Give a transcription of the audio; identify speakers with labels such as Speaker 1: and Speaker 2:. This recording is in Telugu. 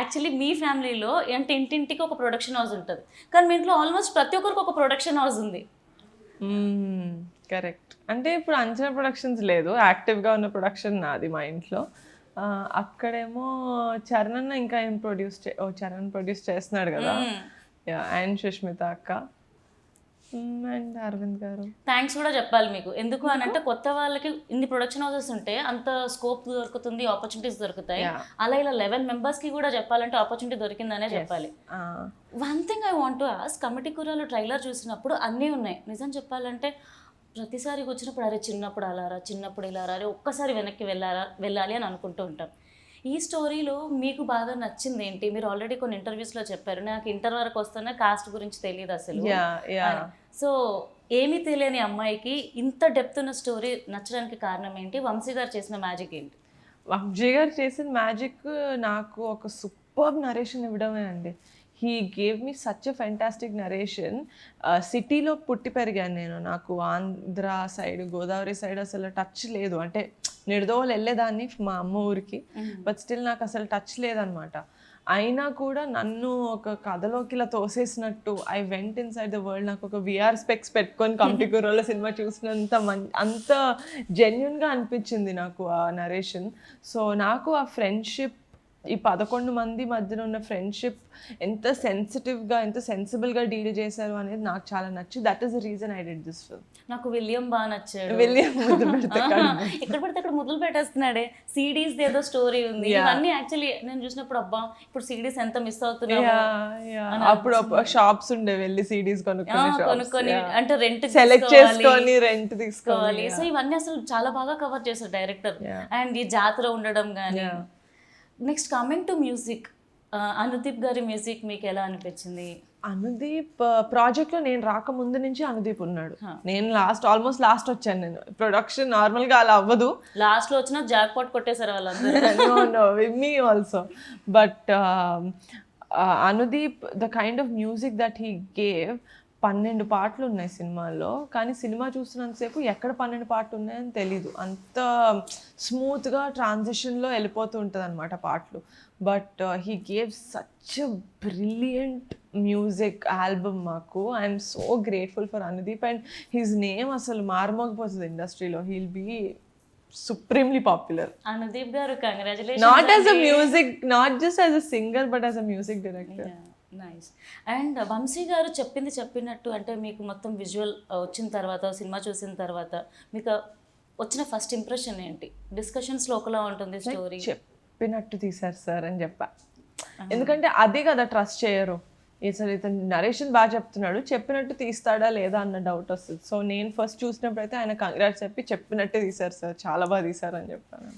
Speaker 1: యాక్చువల్లీ మీ ఫ్యామిలీలో అంటే ఇంటింటికి ఒక ప్రొడక్షన్ హౌస్ ఉంటుంది. కానీ మీ ఇంట్లో ఆల్మోస్ట్ ప్రతి ఒక్కరికి ఒక ప్రొడక్షన్ హౌస్ ఉంది.
Speaker 2: కరెక్ట్. అంటే ఇప్పుడు అంచనా ప్రొడక్షన్స్ లేదు. యాక్టివ్గా ఉన్న ప్రొడక్షన్ నాది మా ఇంట్లో. అక్కడేమో చరణ్ అన్న ఇంకా ఏం ప్రొడ్యూస్ చరణ్ ప్రొడ్యూస్ చేస్తున్నాడు కదా. అండ్ సుష్మిత అక్క. అండ్ అరవింద్ గారు?
Speaker 1: థ్యాంక్స్ కూడా చెప్పాలి మీకు. ఎందుకు అని అంటే కొత్త వాళ్ళకి ఇన్ని ప్రొడక్షన్ హౌసెస్ ఉంటే అంత స్కోప్ దొరుకుతుంది ఆపర్చునిటీస్ దొరుకుతాయి. అలా ఇలా లెవెన్ మెంబర్స్కి కూడా చెప్పాలంటే ఆపర్చునిటీ దొరికిందనే చెప్పాలి. One thing I want to ask committee కూరలో ట్రైలర్ చూసినప్పుడు అన్నీ ఉన్నాయి. నిజం చెప్పాలంటే ప్రతిసారి వచ్చినప్పుడు అరే చిన్నప్పుడు అలారా చిన్నప్పుడు ఇలా రా, అరే ఒక్కసారి వెనక్కి వెళ్ళారా వెళ్ళాలి అని అనుకుంటూ ఉంటాం. ఈ స్టోరీలో మీకు బాగా నచ్చింది ఏంటి మీరు ఆల్రెడీ కొన్ని ఇంటర్వ్యూస్లో చెప్పారు. నాకు ఇంటర్ వరకు వస్తున్న కాస్ట్ గురించి తెలియదు అసలు.
Speaker 2: Yeah yeah.
Speaker 1: సో ఏమీ తెలియని అమ్మాయికి ఇంత డెప్త్ ఉన్న స్టోరీ నచ్చడానికి కారణం ఏంటి? వంశీ గారు చేసిన మ్యాజిక్ ఏంటి?
Speaker 2: విజయ్ గారు చేసిన మ్యాజిక్ నాకు ఒక సూపర్ నరేషన్ ఇవ్వడమే అండి. He gave me such a fantastic narration సిటీలో పుట్టి పెరిగాను నేను. నాకు ఆంధ్ర సైడ్ గోదావరి సైడ్ అసలు టచ్ లేదు. అంటే నిడదోలు వెళ్ళేదాన్ని మా అమ్మ ఊరికి బట్ స్టిల్ నాకు అసలు టచ్ లేదనమాట అయినా కూడా నన్ను ఒక కథలోకి ఇలా తోసేసినట్టు I went inside the world నాకు ఒక విఆర్ స్పెక్స్ పెట్టుకొని కంప్యూటర్లో సినిమా చూసినంత మం అంత జెన్యున్గా అనిపించింది నాకు ఆ నరేషన్ సో నాకు ఆ ఫ్రెండ్షిప్ ఈ పదకొండు మంది మధ్యన ఉన్న ఫ్రెండ్షిప్ ఎంత సెన్సిటివ్గా ఎంత సెన్సిబుల్గా డీల్ చేశారు అనేది నాకు చాలా నచ్చి that is the reason I did this film
Speaker 1: నాకు విలియం బాగా నచ్చాడు.
Speaker 2: విలియం.
Speaker 1: ఇక్కడ పడితే అక్కడ ముద్దులు పెట్టేస్తున్నాడే. సిడీస్ ఏదో స్టోరీ ఉంది. ఇవన్నీ యాక్చువల్లీ నేను చూసినప్పుడు అబ్బా ఇప్పుడు సిడీస్ ఎంత మిస్
Speaker 2: yeah. అప్పుడు షాప్స్ ఉండే వెళ్ళి సిడీస్ కొనుక్కునే
Speaker 1: కొనుక్కొని అంటే రెంట్
Speaker 2: సెలెక్ట్ చేసుకొని రెంట్ తీసుకోవాలి.
Speaker 1: సో ఇవన్నీ అసలు చాలా బాగా కవర్ చేశారు డైరెక్టర్. అండ్ ఈ జాతర ఉండడం కానీ next coming to music Anudeep గారి మ్యూజిక్ మీకు ఎలా అనిపించింది?
Speaker 2: అనుదీప్ ప్రాజెక్ట్లో నేను రాకముందు నుంచి అనుదీప్ ఉన్నాడు. నేను లాస్ట్ ఆల్మోస్ట్ లాస్ట్ వచ్చాను నేను. ప్రొడక్షన్ నార్మల్గా అలా అవ్వదు.
Speaker 1: లాస్ట్లో వచ్చిన జాక్ పాట్ కొట్టేశారు వాళ్ళందరూ.
Speaker 2: మీ also but Anudeep the kind of music that he gave పన్నెండు పాటలు ఉన్నాయి సినిమాలో కానీ సినిమా చూస్తున్నంతసేపు ఎక్కడ పన్నెండు పాటలు ఉన్నాయని తెలీదు. అంత స్మూత్గా ట్రాన్సిషన్లో వెళ్ళిపోతూ ఉంటుంది అనమాట పాటలు. But he gave such brilliant music album మాకు. I'm so grateful for Anudeep and his name అసలు మారుమోగిపోతుంది ఇండస్ట్రీలో. He'll be supremely popular
Speaker 1: Anudeep గారు
Speaker 2: not as a music not just as a singer but as a music director
Speaker 1: nice and Vamshi గారు చెప్పింది చెప్పినట్టు అంటే మీకు మొత్తం విజువల్ వచ్చిన తర్వాత సినిమా చూసిన తర్వాత మీకు వచ్చిన ఫస్ట్ ఇంప్రెషన్ ఏంటి? డిస్కషన్స్లో ఒకలా ఉంటుంది స్టోరీ
Speaker 2: చెప్పినట్టు తీశారు సార్ అని చెప్పా. ఎందుకంటే అదే కదా ట్రస్ట్ చేయరు. అసలు ఇతను నరేషన్ బాగా చెప్తున్నాడు. చెప్పినట్టు తీస్తాడా లేదా అన్న డౌట్ వస్తుంది. సో నేను ఫస్ట్ చూసినప్పుడు అయితే ఆయన కంగ్రాట్స్ చెప్పి చెప్పినట్టే తీశారు సార్. చాలా బాగా తీశారు అని చెప్పాను